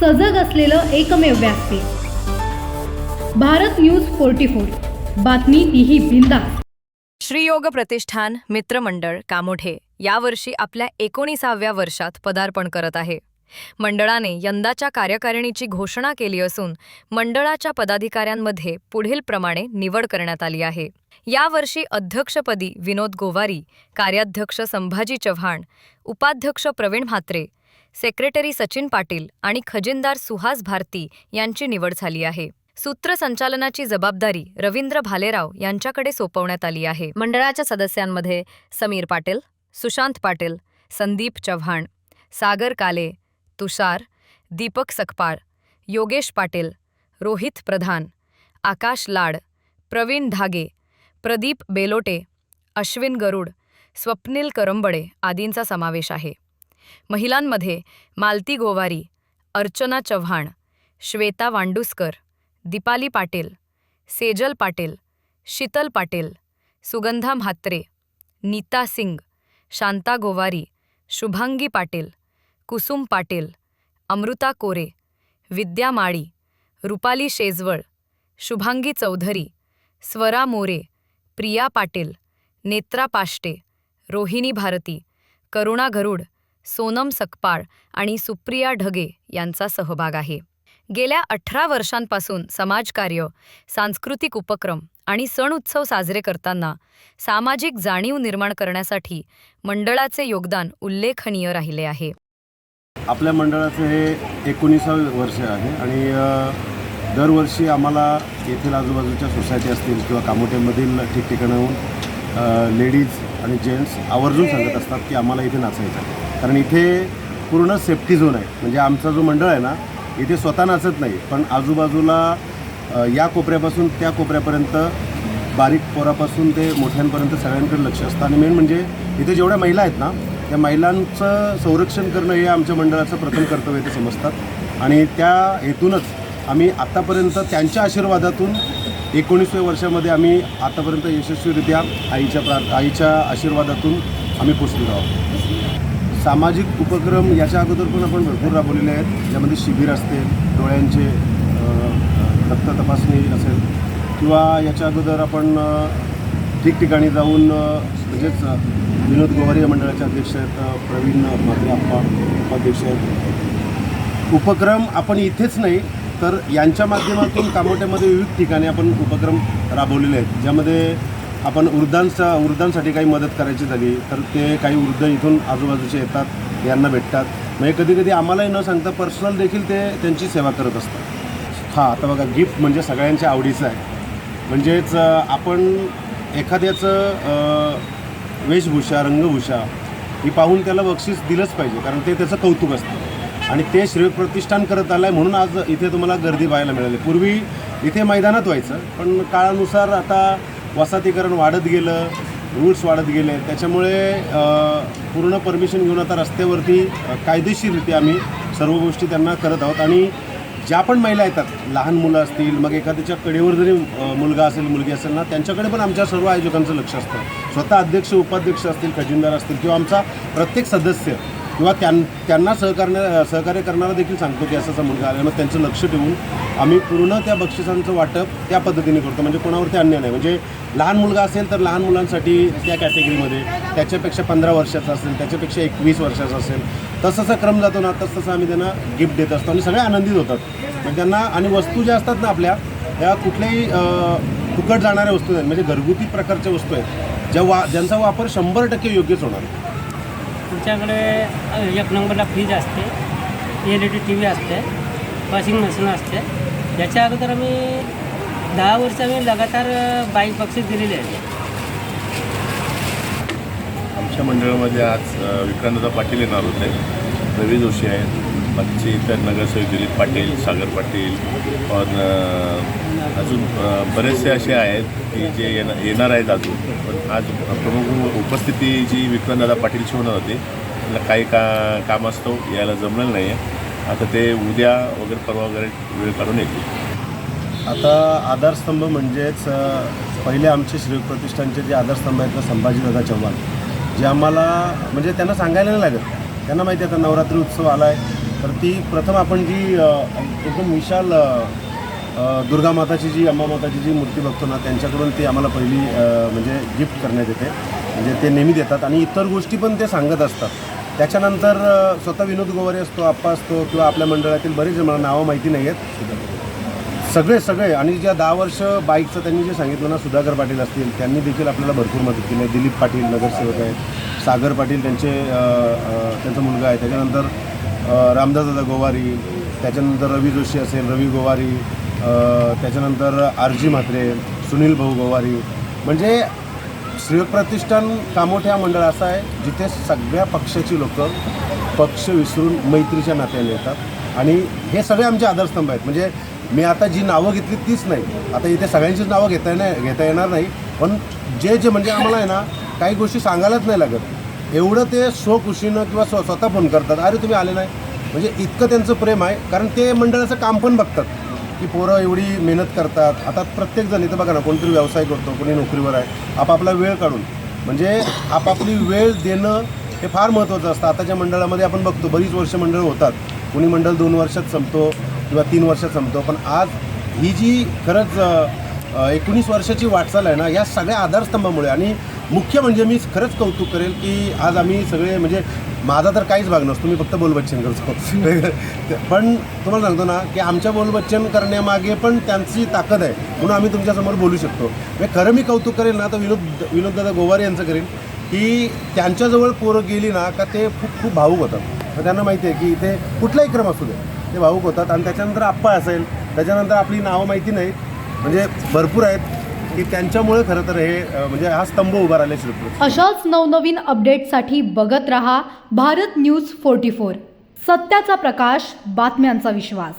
सजग असलेलं एकमेव व्यासपीठ भारत न्यूज फोर्टी फोर. बातमी तीही बिंदा श्रीयोग प्रतिष्ठान मित्रमंडळ कामोठे यावर्षी आपल्या एकोणीसाव्या वर्षात पदार्पण करत आहे. मंडळाने यंदाच्या कार्यकारिणीची घोषणा केली असून मंडळाच्या पदाधिकाऱ्यांमध्ये पुढील प्रमाणे निवड करण्यात आली आहे. यावर्षी अध्यक्षपदी विनोद गोवारी कार्याध्यक्ष संभाजी चव्हाण उपाध्यक्ष प्रवीण म्हात्रे सेक्रेटरी सचिन पाटील आणि खजिनदार सुहास भारती यांची निवड झाली आहे. सूत्रसंचालनाची जबाबदारी रवींद्र भालेराव यांच्याकडे सोपवण्यात आली आहे. मंडळाच्या सदस्यांमध्ये समीर पाटील सुशांत पाटील संदीप चव्हाण सागर काले तुषार दीपक सकपाळ योगेश पाटील रोहित प्रधान आकाश लाड प्रवीण धागे प्रदीप बेलोटे अश्विन गरुड स्वप्नील करंबडे आदींचा समावेश आहे. महिलांमध्ये मालती गोवारी अर्चना चव्हाण श्वेता वांडुस्कर दीपाली पाटील सेजल पाटील शीतल पाटील सुगंधा म्हात्रे नीता सिंग शांता गोवारी शुभांगी पाटील कुसुम पाटील अमृता कोरे विद्या माळी रुपाली शेजवळ शुभांगी चौधरी स्वरा मोरे प्रिया पाटील नेत्रा पाष्टे रोहिणी भारती करुणा गरुड सोनम सकपाळ आणि सुप्रिया ढगे यांचा सहभाग आहे. गेल्या अठरा वर्षांपासून समाजकार्य सांस्कृतिक उपक्रम आणि सण उत्सव साजरे करताना सामाजिक जाणीव निर्माण करण्यासाठी मंडळाचे योगदान उल्लेखनीय राहिले आहे. आपल्या मंडळाचं हे एकोणीसावे वर्ष आहे आणि दरवर्षी आम्हाला येथील आजूबाजूच्या सोसायटी असतील किंवा कामोठ्यामधील ठिकठिकाणाहून लेडीज आणि जेंट्स आवर्जून सांगत असतात की आम्हाला इथे नाचायचं आहे. कारण इथे पूर्ण सेफ्टी झोन आहे. म्हणजे आमचा जो मंडळ आहे ना इथे स्वतः नाचत नाही. पण आजूबाजूला या कोपऱ्यापासून त्या कोपऱ्यापर्यंत बारीक पोरापासून ते मोठ्यांपर्यंत सगळ्यांकडे लक्ष असतं. आणि मेन म्हणजे इथे जेवढ्या महिला आहेत ना त्या महिलांचं संरक्षण करणं हे आमच्या मंडळाचं प्रथम कर्तव्य ते समजतात. आणि त्या हेतूनच आम्ही आत्तापर्यंत त्यांच्या आशीर्वादातून एकोणीसव्या वर्षामध्ये आम्ही आतापर्यंत यशस्वीरित्या आईच्या प्रार्थ आईच्या आशीर्वादातून आम्ही पोचलेलो आहोत. सामाजिक उपक्रम याच्या अगोदर पण आपण भरपूर राबवलेले आहेत. ज्यामध्ये शिबिर असते डोळ्यांचे रक्त तपासणी असेल किंवा याच्या अगोदर आपण ठिकठिकाणी जाऊन म्हणजेच विनोद गोवारी या मंडळाचे अध्यक्ष आहेत प्रवीण म्हात्रे आप्पा उपाध्यक्ष आहेत. उपक्रम आपण इथेच नाही तर यांच्या माध्यमातून कामोट्यामध्ये विविध ठिकाणी आपण उपक्रम राबवलेले आहेत. ज्यामध्ये आपण वृद्धांचा वृद्धांसाठी काही मदत करायची झाली तर ते काही वृद्ध इथून आजूबाजूचे येतात यांना भेटतात. म्हणजे कधी कधी आम्हालाही न सांगता पर्सनल देखील ते त्यांची सेवा करत असतात. हां आता बघा गिफ्ट म्हणजे सगळ्यांच्या आवडीचं आहे. म्हणजेच आपण एखाद्याचं वेशभूषा रंगभूषा ही पाहून त्याला बक्षीस दिलंच पाहिजे कारण ते त्याचं कौतुक असतं. आणि ते श्रेय प्रतिष्ठान करत आलं आहे म्हणून आज इथे तुम्हाला गर्दी पाहायला मिळाली. पूर्वी इथे मैदानात व्हायचं पण काळानुसार आता वसातीकरण वाढत गेलं रूल्स वाढत गेले. त्याच्यामुळे पूर्ण परमिशन घेऊन आता रस्त्यावरती कायदेशीररित्या आम्ही सर्व गोष्टी त्यांना करत आहोत. आणि ज्या पण महिला येतात लहान मुलं असतील मग एखाद्याच्या कडेवर जरी मुलगा असेल मुलगी असेल ना त्यांच्याकडे पण आमच्या सर्व आयोजकांचं लक्ष असतं. स्वतः अध्यक्ष उपाध्यक्ष असतील खजिनदार असतील किंवा आमचा प्रत्येक सदस्य किंवा त्यां त्यांना सहकार्य सहकार्य करणारा देखील सांगतो की असा मुलगा आला. मग त्यांचं लक्ष ठेवून आम्ही पूर्ण त्या बक्षिसांचं वाटप त्या पद्धतीने करतो. म्हणजे कोणावरती अन्याय नाही. म्हणजे लहान मुलगा असेल तर लहान मुलांसाठी त्या कॅटेगरीमध्ये त्याच्यापेक्षा पंधरा वर्षाचा असेल त्याच्यापेक्षा एकवीस वर्षाचा असेल तसं क्रम जातो ना तस तसं आम्ही त्यांना गिफ्ट देत असतो. आणि सगळे आनंदित होतात. म्हणजे त्यांना आणि वस्तू ज्या असतात ना आपल्या त्या कुठल्याही फुकट जाणाऱ्या वस्तू नाहीत म्हणजे घरगुती प्रकारच्या वस्तू आहेत. ज्या वा ज्यांचा वापर शंभर टक्के योग्यच होणार. तुमच्याकडे एक नंबरला फ्रीज असते L E D T V असते वॉशिंग मशीन असते. याच्या अगोदर आम्ही दहा वर्ष आम्ही लगातार बाईक बक्षीस दिलेली आहे. आमच्या मंडळामध्ये आज विक्रांतदा पाटील येणार होते. रवी जोशी आहेत. बाकीचे इतर नगरसेवक दिलीप पाटील सागर पाटील पण अजून बरेचसे असे आहेत की जे येणार येणार आहेत अजून. पण आज प्रमुख उपस्थिती जी विक्रमदादा पाटीलची होणार होती त्याला काही का काम असतो यायला जमलेलं नाही आहे आता ते उद्या वगैरे परवा वगैरे वेळ काढून येतील. आता आधारस्तंभ म्हणजेच पहिले आमचे श्री प्रतिष्ठानचे जे आधारस्तंभ आहेत ना संभाजीदादा चव्हाण. जे आम्हाला म्हणजे त्यांना सांगायला नाही लागत. त्यांना माहिती आहे आता नवरात्री उत्सव आला आहे तर ती प्रथम आपण जी एकदम विशाल दुर्गा माताची जी अम्मा माताची जी मूर्ती बघतो ना त्यांच्याकडून ती आम्हाला पहिली म्हणजे गिफ्ट करण्यात येते. म्हणजे ते नेहमी देतात आणि इतर गोष्टी पण ते सांगत असतात. त्याच्यानंतर स्वतः विनोद गोवारे असतो आप्पा असतो किंवा आपल्या मंडळातील बरेच मला नावं माहिती नाही आहेत सगळे सगळे आणि ज्या दहा वर्ष बाईकचं त्यांनी जे सांगितलं ना सुधाकर पाटील असतील त्यांनी देखील आपल्याला भरपूर मदत केली आहे. दिलीप पाटील नगरसेवक आहेत. सागर पाटील त्यांचे त्यांचा मुलगा आहे. त्याच्यानंतर रामदासदादा गोवारी त्याच्यानंतर रवी जोशी असेल रवी गोवारी त्याच्यानंतर आर जी म्हात्रे सुनील भाऊ गोवारी. म्हणजे प्रतिष्ठान कामोठ्या मंडळ असं आहे जिथे सगळ्या पक्षाची लोक पक्ष विसरून मैत्रीच्या नात्याने येतात. आणि हे सगळे आमचे आधारस्तंभ आहेत. म्हणजे मी आता जी नावं घेतली तीच नाही. आता इथे सगळ्यांचीच नावं घेता येणार घेता येणार नाही. पण जे जे म्हणजे आम्हाला आहे ना काही गोष्टी सांगायलाच नाही लागत. एवढं ते स्वखुशीनं किंवा स्व स्वतः फोन करतात. अरे तुम्ही आले नाही. म्हणजे इतकं त्यांचं प्रेम आहे. कारण ते मंडळाचं काम पण बघतात. की पोरं एवढी मेहनत करतात. आता प्रत्येकजण इथं बघा ना कोणतरी व्यवसाय करतो कोणी नोकरीवर आहे. आपापला वेळ काढून. म्हणजे आपापली वेळ देणं हे फार महत्त्वाचं असतं. आताच्या मंडळामध्ये आपण बघतो बरीच वर्ष मंडळ होतात. कोणी मंडळ दोन वर्षात संपतो किंवा तीन वर्षात संपतो. पण आज ही जी खरंच एकोणीस वर्षाची वाटचाल आहे ना या सगळ्या आधारस्तंभामुळे. आणि मुख्य म्हणजे मी खरंच कौतुक करेल की आज आम्ही सगळे म्हणजे माझा तर काहीच भाग नसतो मी फक्त बोलबच्चन करतो. पण तुम्हाला सांगतो ना की आमच्या बोलबच्चन करण्यामागे पण त्यांची ताकद आहे म्हणून आम्ही तुमच्यासमोर बोलू शकतो. म्हणजे खरं मी कौतुक करेल ना तर विनोद विनोददादा गोवारे यांचं करेन की त्यांच्याजवळ पोरं गेली ना का ते खूप खूप भाऊक होतात. तर त्यांना माहिती आहे की इथे कुठलाही क्रम असू दे ते भाऊक होतात. आणि त्याच्यानंतर आप्पा असेल त्याच्यानंतर आपली नावं माहिती नाहीत म्हणजे भरपूर आहेत. की त्यांच्यामुळे खरं तर हे म्हणजे हा स्तंभ उभा राहिला शिरपूर. अशाच नवनवीन अपडेटसाठी बघत रहा भारत न्यूज फोर्टी फोर. सत्याचा प्रकाश बातम्यांचा विश्वास.